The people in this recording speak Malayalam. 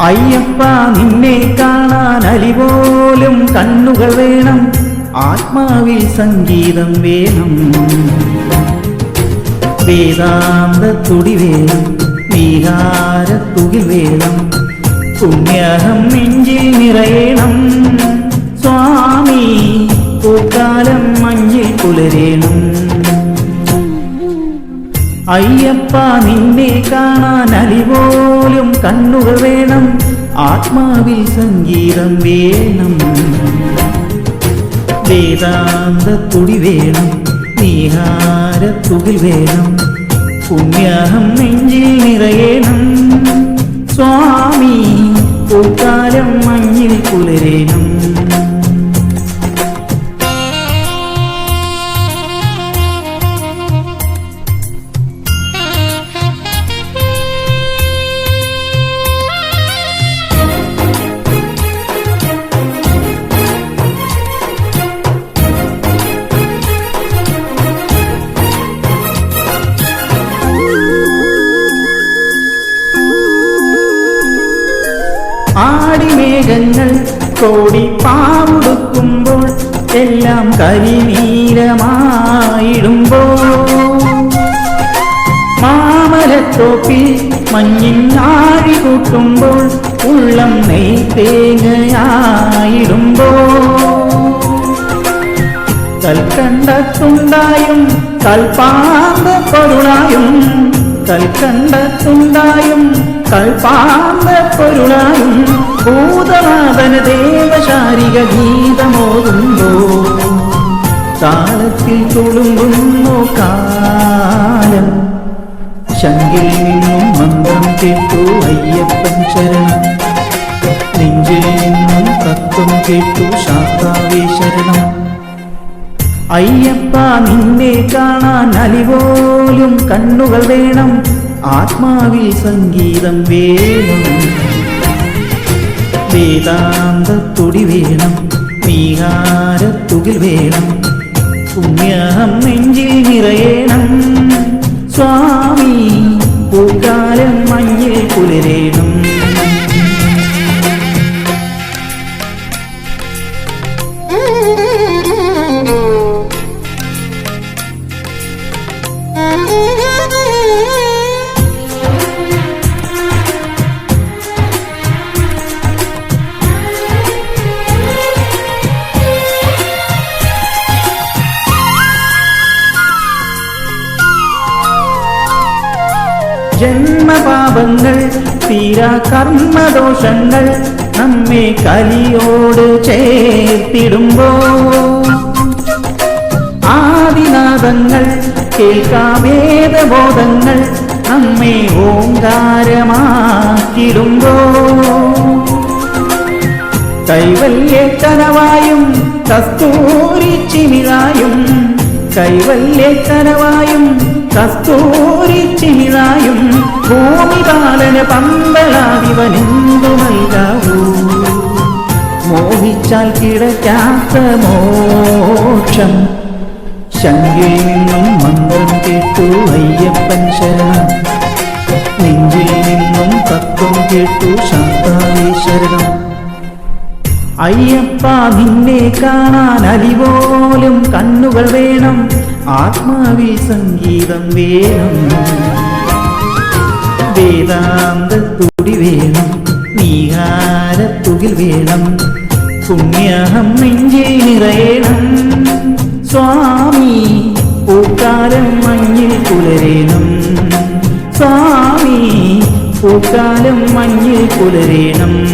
അയ്യപ്പ നിന്നെ കാണാൻ അലിപോലും കണ്ണുകൾ വേണം. ആത്മാവിൽ സംഗീതം വേണം. വേദാന്ത തുടി വേണം. നീഹാരത്തുകിൽ വേണം. പുണ്യഹം നെഞ്ചിൽ നിറയണം. സ്വാമി പൂക്കാലം മഞ്ഞിൽ പുലരേണം. അയ്യപ്പ നിന്നെ കാണാൻ അലിപോലും കണ്ണുകൾ വേണം. ആത്മാവിൽ സംഗീതം വേണം. വേദാന്ത തുടി വേണം. നീഹാരത്തുകിൽ വേണം. പുണ്യാഹം നെഞ്ചിൽ നിറയണം. സ്വാമി പൂക്കാലം മഞ്ഞിൽ പുലരേണം ആടിമേഘങ്ങൾ കോടി പാവുടുക്കുമ്പോൾ എല്ലാം കരിനീലമായിടുമ്പോൾ മാമലത്തോപ്പിൽ മഞ്ഞിൻ നാഴി കൂട്ടുമ്പോൾ ഉള്ളം നെയ് തേങ്ങയായിടുമ്പോൾ കൽക്കണ്ടത്തുണ്ടായും കൽപ്പാമ്പ പൊരുളായും കൽക്കണ്ടത്തുണ്ടായും കൽപ്പാന്ത പൊരുളായും ഭൂതനാഥന ദേവശാരിക ഗീതമോതുമ്പോ താളത്തിൽ തുളുമ്പുന്നു കാലം. ശങ്കിൽ നിന്നും മന്ത്രം കേട്ടു അയ്യപ്പൻ ശരണം നെഞ്ചിൽ നിന്നും തത്വം കേട്ടു ശാസ്താവേ അയ്യപ്പ നിന്നെ കാണാൻ അലിപോലും കണ്ണുകൾ വേണം. ആത്മാവിൽ സംഗീതം വേണം. വേദാന്തത്തൊടി തുടി വേണം. നീഹാരത്തുകിൽ വേണം. ജന്മപാപങ്ങൾ തീരാ കർമ്മദോഷങ്ങൾ നമ്മെ കലിയോട് ചേർത്തിടുമ്പോ ആദിനാദങ്ങൾ കേൾക്കാവേദബോധങ്ങൾ നമ്മെ ഓങ്കാരമാക്കിടുമ്പോ കൈവല്യക്കനവായും കസ്തൂരി ചിമിഴായും കൈവല്യ കനവായും കസ്തൂരി ചിനിതായും ഭൂമി പമ്പളാവിവനെന്തു നൽകാവൂ? മോഹിച്ചാൽ കിടക്കാത്ത മോക്ഷം. ശങ്കിൽ നിന്നും മന്ത്രം കേട്ടു അയ്യപ്പൻ ശരണം. നെഞ്ചിൽ നിന്നും തത്വം കേട്ടു ശാസ്താവേ അയ്യപ്പ നിന്നെ കാണാൻ അലിപോലും കണ്ണുകൾ വേണം. ആത്മാവിൽ സംഗീതം വേണം. വേദാന്ത തുടി വേണം. നീഹാരത്തുകിൽ വേണം. പുണ്യഹം നെഞ്ചേ നിറയണം. സ്വാമി പൂക്കാലം മഞ്ഞിൽ പുലരേണം. സ്വാമി പൂക്കാലം മഞ്ഞിൽ പുലരേണം.